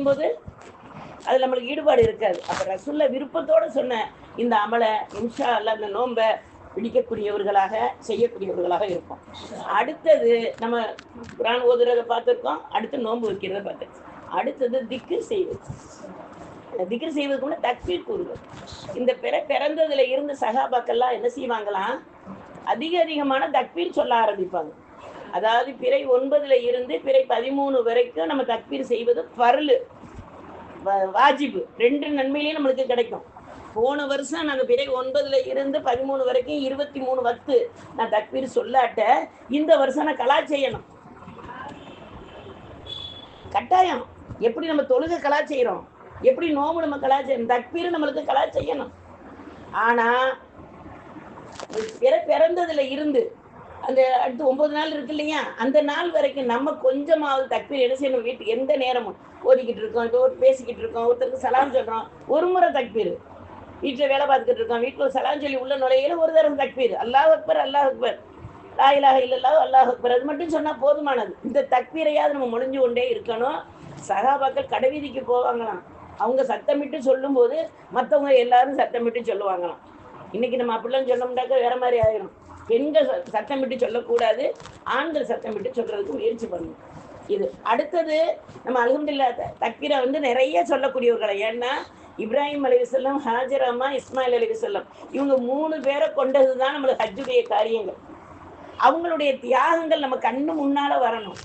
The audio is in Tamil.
செய்யும்போது அது நம்மளுக்கு ஈடுபாடு இருக்காது. அப்ப ரசுல்ல விருப்பத்தோட சொன்ன இந்த அமலை இன்ஷா அல்ல இந்த நோன்பை பிடிக்கக்கூடியவர்களாக செய்யக்கூடியவர்களாக இருப்போம். அடுத்தது நம்ம குரான் ஓதுறதை பார்த்துருக்கோம். அடுத்து நோன்பு வைக்கிறத பார்த்துருக்கோம். அடுத்தது திக்கு செய்வது. திக்ர் செய்வதுக்கு முன்ன தக்பீர் கூறுவது. இந்த பிற பிறந்ததுல இருந்து சகாபாக்கள்லாம் என்ன செய்வாங்களாம்? அதிக அதிகமான தக்பீர் சொல்ல ஆரம்பிப்பாங்க. அதாவது பிறை ஒன்பதுல இருந்து பிறை பதிமூணு வரைக்கும் நம்ம தக்பீர் செய்வது பரலு வாஜிபு. ரெண்டு நன்மையிலையும் நம்மளுக்கு கிடைக்கும். போன வருஷம் நாங்கள் பிறை ஒன்பதுல இருந்து பதிமூணு வரைக்கும் இருபத்தி மூணு வத்து நான் தக்பீர் சொல்லாட்ட. இந்த வருஷம் நான் கலா செய்யணும். கட்டாயம். எப்படி நம்ம தொழுக கலா செய்கிறோம் எப்படி நோம்பு நம்ம கலா செய்யணும் தக்பீர் நம்மளுக்கு கலா செய்யணும். ஆனா பிற பிறந்ததுல இருந்து அந்த அடுத்து ஒன்பது நாள் இருக்கு இல்லையா? அந்த நாள் வரைக்கும் நம்ம கொஞ்சமாவது தக்பீர் என்ன செய்யணும்? வீட்டுக்கு எந்த நேரமும் ஓதிக்கிட்டு இருக்கோம். இப்போ ஒரு பேசிக்கிட்டு இருக்கோம். ஒருத்தருக்கு சலாம் சொல்றோம். ஒரு முறை தக்பீர். வீட்டில் வேலை பார்த்துக்கிட்டு இருக்கோம். வீட்டில் சலாம் சொல்லி உள்ள நுழையில ஒரு தடவை தக்பீர். அல்லாஹ் அக்பர் அல்லாஹ் அக்பர். லா இல்லல்லா அல்லாஹ் அக்பர். அது மட்டும் சொன்னால் போதுமானது. இந்த தக்பீரையாவது நம்ம முடிஞ்சு கொண்டே இருக்கணும். சகாபாக்கள் கடைவீதிக்கு போவாங்களாம். அவங்க சத்தமிட்டு சொல்லும்போது மற்றவங்க எல்லாரும் சத்தமிட்டு சொல்லுவாங்களாம். இன்னைக்கு நம்ம அப்படிலாம் சொன்னோம்னாக்க வேற மாதிரி ஆயிரும். பெண்கள் ச- சத்தமிட்டு சொல்லக்கூடாது ஆண்கள் சத்தமிட்டு சொல்றதுக்கு முயற்சி பண்ணணும் இது அடுத்தது நம்ம அல்ஹம்துலில்லா த- வந்து நிறைய சொல்லக்கூடியவர்களை. ஏன்னா இப்ராஹிம் அலைவிசல்லம் ஹாஜர் அம்மா இஸ்மாயில் அலைவிசல்லம் இவங்க மூணு பேரை கொண்டது தான் நம்மளுக்கு ஹஜ்ஜுடைய காரியங்கள். அவங்களுடைய தியாகங்கள் நம்ம கண்ணு முன்னால வரணும்.